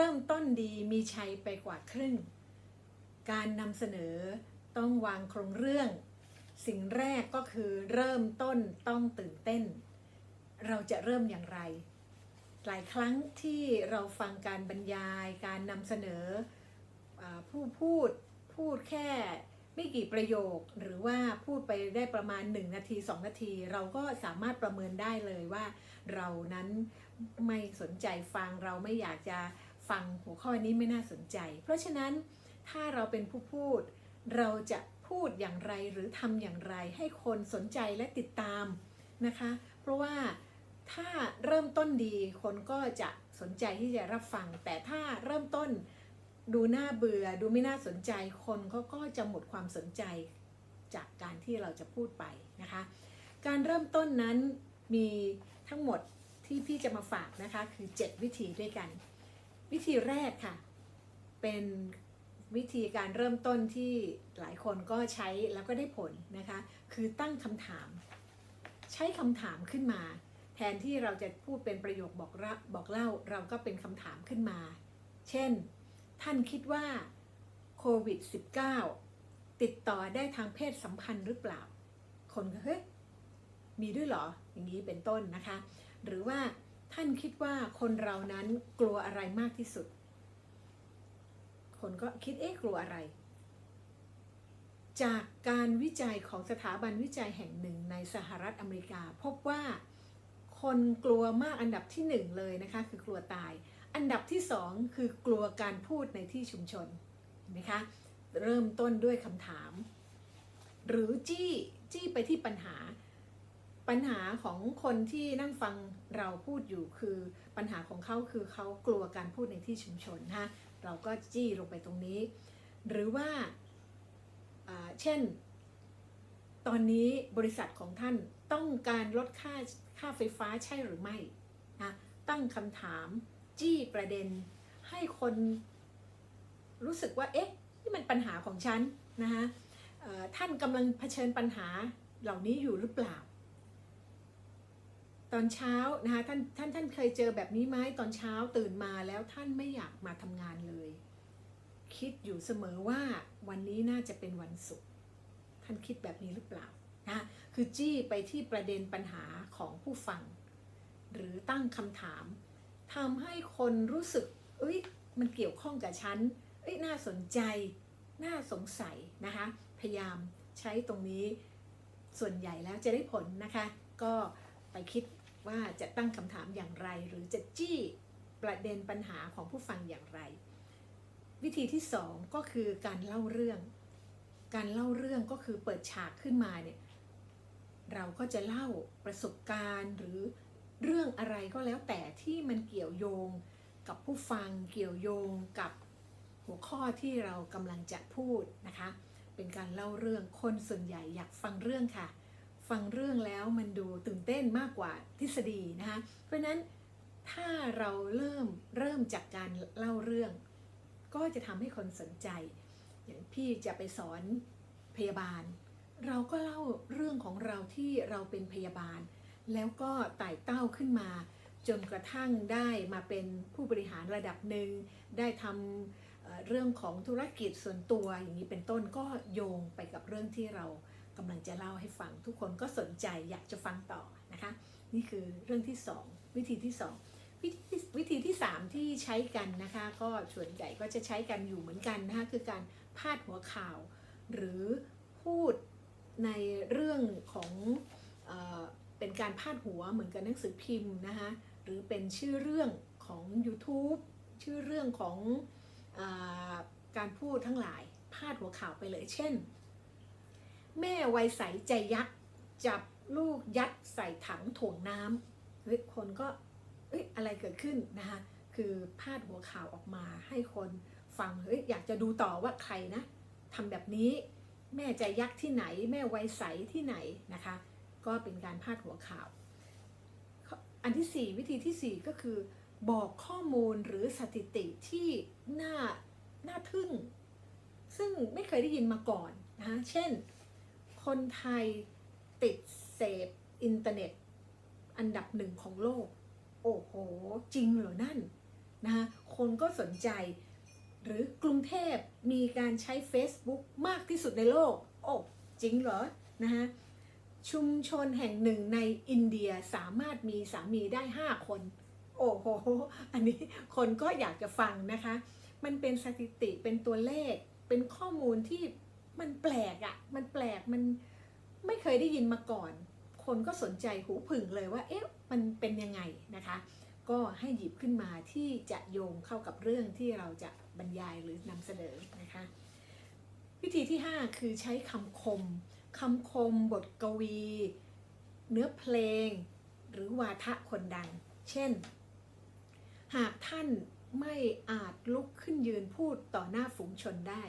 ริ่มต้นดีมีชัยไปกว่าครึ่ง การนำเสนอต้องวางโครงเรื่อง สิ่งแรกก็คือเริ่มต้นต้องตื่นเต้น เราจะเริ่มอย่างไร หลายครั้งที่เราฟังการบรรยาย การนำเสนออผู้พูดพูดแค่ไม่กี่ประโยคหรือว่าพูดไปได้ประมาณ 1 นาที 2 นาที เราก็สามารถประเมินได้เลยว่า เรานั้นไม่สนใจฟังเราไม่อยากจะ ฟังหัวข้อนี้ไม่น่าสนใจ เพราะฉะนั้นถ้าเราเป็นผู้พูด เราจะพูดอย่างไรหรือทำอย่างไร ให้คนสนใจและติดตามนะคะ เพราะว่าถ้าเริ่มต้นดีคนก็จะสนใจที่จะรับฟัง แต่ถ้าเริ่มต้นดูน่าเบื่อดูไม่น่าสนใจคนเขาก็จะหมดความสนใจจากการที่เราจะพูดไปนะคะ การเริ่มต้นนั้นมีทั้งหมดที่พี่จะมาฝากนะคะ คือ 7 วิธีด้วยกัน วิธีแรกค่ะ เป็นวิธีการเริ่มต้นที่หลายคนก็ใช้แล้วก็ได้ผลนะคะ คือตั้งคำถาม ใช้คำถามขึ้นมา แทนที่เราจะพูดเป็นประโยคบอกระบอกเล่าเราก็เป็นคำถามขึ้นมา เช่น ท่านคิดว่าโควิด -19 ติดต่อได้ทางเพศสัมพันธ์หรือเปล่า คนก็เฮ้ยมีด้วยเหรอ อย่างนี้เป็นต้นนะคะ หรือว่า ท่านคิดว่าคนเรานั้นกลัวอะไรมากที่สุด คนก็คิดเอ๊ะกลัวอะไร จากการวิจัยของสถาบันวิจัยแห่งหนึ่งในสหรัฐอเมริกา พบว่าคนกลัวมากอันดับที่หนึ่งเลยนะคะคือกลัวตาย อันดับที่สองคือกลัวการพูดในที่ชุมชนเห็นไหมคะเริ่มต้นด้วยคำถาม หรือจี้จี้ไปที่ปัญหา ปัญหาของคนที่นั่งฟังเราพูดอยู่คือปัญหาของเขาคือเขากลัวการพูดในที่ชุมชนนะเราก็จี้ลงไปตรงนี้ หรือว่าเช่น ตอนนี้บริษัทของท่านต้องการลดค่าค่าไฟฟ้าใช่หรือไม่นะตั้งคำถามจี้ประเด็นให้คนรู้สึกว่าเอ๊ะนี่มันปัญหาของฉันนะคะท่านกำลังเผชิญปัญหาเหล่านี้อยู่หรือเปล่า ตอนเช้านะคะท่านท่านท่านเคยเจอแบบนี้ไหมตอนเช้าตื่นมาแล้วท่านไม่อยากมาทำงานเลย คิดอยู่เสมอว่าวันนี้น่าจะเป็นวันศุกร์ท่านคิดแบบนี้หรือเปล่านะคือจี้ไปที่ประเด็นปัญหาของผู้ฟัง หรือตั้งคำถามทำให้คนรู้สึกเอ้ยมันเกี่ยวข้องกับฉันเอ้ยน่าสนใจ น่าสงสัยนะคะพยายามใช้ตรงนี้ส่วนใหญ่แล้วจะได้ผลนะคะ ก็ไปคิด ว่าจะตั้งคำถามอย่างไร หรือจะจี้ประเด็นปัญหาของผู้ฟังอย่างไร วิธีที่สองก็คือการเล่าเรื่อง การเล่าเรื่องก็คือเปิดฉากขึ้นมาเนี่ยเราก็จะเล่าประสบการณ์หรือเรื่องอะไรก็แล้วแต่ที่มันเกี่ยวโยงกับผู้ฟังเกี่ยวโยงกับหัวข้อที่เรากำลังจะพูดนะคะ เป็นการเล่าเรื่องคนส่วนใหญ่อยากฟังเรื่องค่ะ ฟังเรื่องแล้วมันดูตื่นเต้นมากกว่าทฤษฎีนะคะเพราะฉะนั้นถ้าเราเริ่มเริ่มจากการเล่าเรื่อง ก็จะทำให้คนสนใจ อย่างพี่จะไปสอนพยาบาล เราก็เล่าเรื่องของเราที่เราเป็นพยาบาล แล้วก็ไต่เต้าขึ้นมา จนกระทั่งได้มาเป็นผู้บริหารระดับหนึ่งได้ทำเรื่องของธุรกิจส่วนตัวอย่างนี้เป็นต้นก็โยงไปกับเรื่องที่เรา กำลังจะเล่าให้ฟัง ทุกคนก็สนใจอยากจะฟังต่อนะคะ นี่คือเรื่องที่ 2 วิธีที่ 2 วิธีวิธีที่ 3 ที่ใช้กันนะคะ ก็ส่วนใหญ่ก็จะใช้กันอยู่เหมือนกันนะคะคือการพาดหัวข่าว หรือพูดในเรื่องของเออเป็นการพาดหัวเหมือนกับหนังสือพิมพ์นะคะหรือเป็นชื่อเรื่องของ YouTube ชื่อเรื่องของอการพูดทั้งหลายพาดหัวข่าวไปเลย เช่น แม่วัยใสใจยักษ์จับลูกยัดใส่ถังถ่วงน้ำเฮ้ยคนก็เอ้ยอะไรเกิดขึ้นนะคะคือพาดหัวข่าวออกมาให้คนฟังเฮ้ยอยากจะดูต่อว่าใครนะทำแบบนี้แม่ใจยักษ์ที่ไหน แม่วัยใสที่ไหนนะคะ ก็เป็นการพาดหัวข่าว อันที่ 4 วิธีทีสี่ 4 ก็คือ บอกข้อมูลหรือสถิติที่น่าน่าทึ่ง ซึ่งไม่เคยได้ยินมาก่อนนะคะเช่น คนไทยติดเสพอินเทอร์เน็ต อันดับหนึ่งของโลก โอ้โห จริงเหรอนั่นนะคะคนก็สนใจ หรือกรุงเทพมีการใช้ Facebook มากที่สุดในโลก โอ้จริงเหรอนะคะชุมชนแห่งหนึ่งในอินเดียสามารถมีสามีได้ 5 คน โอ้โห อันนี้คนก็อยากจะฟังนะคะ มันเป็นสถิติเป็นตัวเลขเป็นข้อมูลที่ มันแปลกอะ่ะ มันแปลกมันไม่เคยได้ยินมาก่อน คนก็สนใจหูผึ่งเลยว่า เอ๊ะ มันเป็นยังไงนะคะ ก็ให้หยิบขึ้นมาที่จะโยงเข้ากับเรื่องที่เราจะบรรยายหรือนำเสนอนะคะ วิธีที่ 5 คือใช้คำคมคำคมบทกวี เนื้อเพลง หรือวาทะคนดัง เช่น หากท่านไม่อาจลุกขึ้นยืนพูดต่อหน้าฝูงชนได้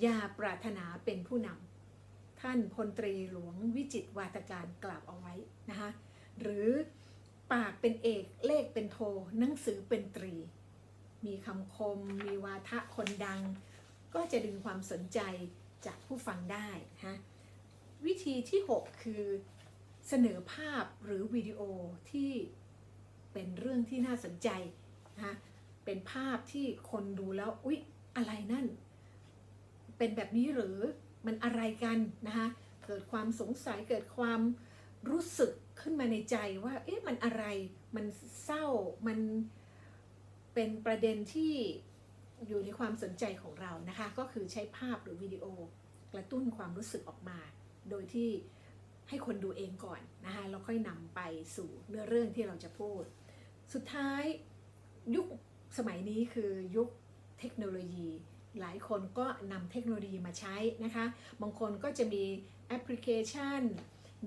อย่าปรารถนาเป็นผู้นำท่านพลตรีหลวงวิจิตวาทการกล่าวเอาไว้นะคะหรือปากเป็นเอกเลขเป็นโทหนังสือเป็นตรี มีคำคม มีวาทะคนดัง ก็จะดึงความสนใจจากผู้ฟังได้นะวิธีที่ 6 คือเสนอภาพหรือวิดีโอที่เป็นเรื่องที่น่าสนใจนะะเป็นภาพที่คนดูแล้ว อุ๊ย อะไรนั่น เป็นแบบนี้หรือมันอะไรกันนะคะเกิดความสงสัยเกิดความรู้สึกขึ้นมาในใจว่าเอ๊ะมันอะไรมันเศร้ามันเป็นประเด็นที่อยู่ในความสนใจของเรานะคะ ก็คือใช้ภาพหรือวิดีโอกระตุ้นความรู้สึกออกมา โดยที่ให้คนดูเองก่อนนะคะแล้วค่อยนำไปสู่เนื้อเรื่องที่เราจะพูด สุดท้ายยุคสมัยนี้คือยุคเทคโนโลยี หลายคนก็นำเทคโนโลยีมาใช้นะคะ บางคนก็จะมีแอปพลิเคชัน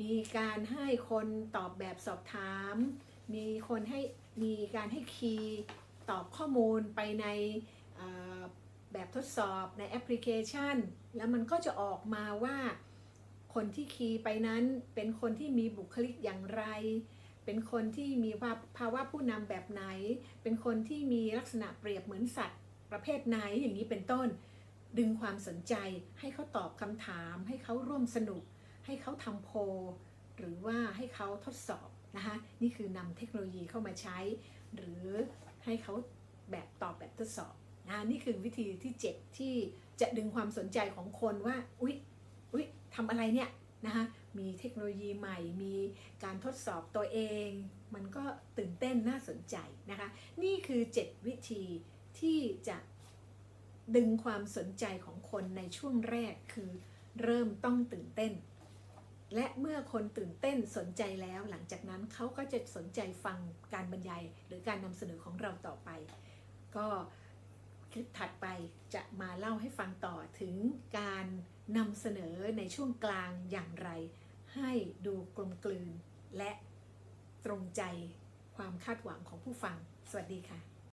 มีการให้คนตอบแบบสอบถาม มีคนให้มีการให้คีย์ตอบข้อมูลไปในแบบทดสอบในแอปพลิเคชัน แล้วมันก็จะออกมาว่าคนที่คีย์ไปนั้นเป็นคนที่มีบุคลิกอย่างไร เป็นคนที่มีภาวะผู้นำแบบไหน เป็นคนที่มีลักษณะเปรียบเหมือนสัตว์ ประเภทไหนอย่างนี้เป็นต้น ดึงความสนใจให้เขาตอบคำถาม ให้เขาร่วมสนุก ให้เขาทำโพลหรือว่าให้เขาทดสอบนะคะนี่คือนำเทคโนโลยีเข้ามาใช้ หรือให้เขาแบบตอบแบบทดสอบนะนี่คือวิธีที่ 7 ที่จะดึงความสนใจของคนว่าอุ๊ยอุ๊ยทำอะไรเนี่ยนะคะมีเทคโนโลยีใหม่ มีการทดสอบตัวเอง มันก็ตื่นเต้นน่าสนใจนะคะ นี่คือ 7 วิธี ที่จะดึงความสนใจของคนในช่วงแรกคือเริ่มต้องตื่นเต้น และเมื่อคนตื่นเต้นสนใจแล้ว หลังจากนั้นเขาก็จะสนใจฟังการบรรยาย หรือการนำเสนอของเราต่อไป ก็คลิปถัดไปจะมาเล่าให้ฟังต่อถึงการนำเสนอในช่วงกลางอย่างไร ให้ดูกลมกลืน และตรงใจความคาดหวังของผู้ฟัง สวัสดีค่ะ